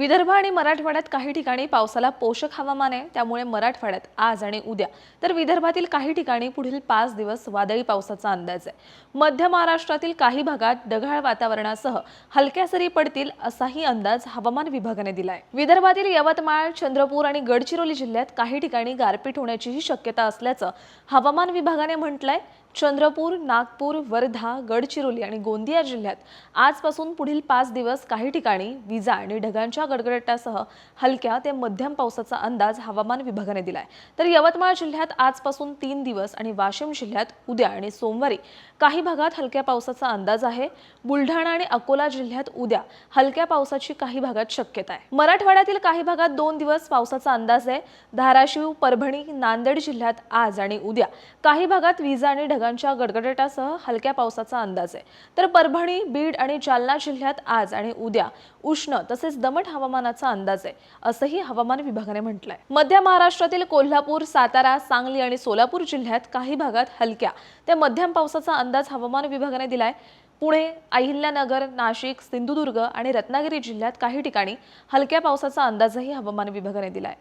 विदर्भ आणि मराठवाड्यात काही ठिकाणी पावसाला पोषक हवामान आहे. त्यामुळे मराठवाड्यात आज आणि उद्या तर विदर्भातील काही ठिकाणी पुढील पाच दिवस वादळी पावसाचा अंदाज आहे. मध्य महाराष्ट्रातील काही भागात ढगाळ वातावरणासह हलक्या सरी पडतील असाही अंदाज हवामान विभागाने दिलाय. विदर्भातील यवतमाळ चंद्रपूर आणि गडचिरोली जिल्ह्यात काही ठिकाणी गारपीट होण्याचीही शक्यता असल्याचं हवामान विभागाने म्हटलंय. चंद्रपूर नागपूर वर्धा गडचिरोली आणि गोंदिया जिल्ह्यात आजपासून पुढील पाच दिवस काही ठिकाणी विजा आणि ढगांच्या गडगडाटासह हलक्या ते मध्यम पावसाचा अंदाज हवामान विभागाने दिलाय. तर यवतमाळ जिल्ह्यात आजपासून तीन दिवस आणि वाशिम जिल्ह्यात उद्या आणि सोमवारी काही भागात हलक्या पावसाचा अंदाज आहे. बुलढाणा आणि अकोला जिल्ह्यात उद्या हलक्या पावसाची काही भागात शक्यता आहे. मराठवाड्यातील काही भागात दोन दिवस पावसाचा अंदाज आहे. धाराशिव परभणी नांदेड जिल्ह्यात आज आणि उद्या काही भागात विजा आणि ढगांच्या गडगडाटासह हलक्या पावसाचा अंदाज आहे. तर परभणी बीड आणि जालना जिल्ह्यात आज आणि उद्या उष्ण तसेच दमट हवामानाचा अंदाज आहे असंही हवामान विभागाने म्हटलंय. मध्य महाराष्ट्रातील कोल्हापूर सातारा सांगली आणि सोलापूर जिल्ह्यात काही भागात हलक्या ते मध्यम पावसाचा अंदाज हवामान विभागाने दिलाय. पुणे अहिल्यानगर नाशिक सिंधुदुर्ग आणि रत्नागिरी जिल्ह्यात काही ठिकाणी हलक्या पावसाचा अंदाजही हवामान विभागाने दिलाय.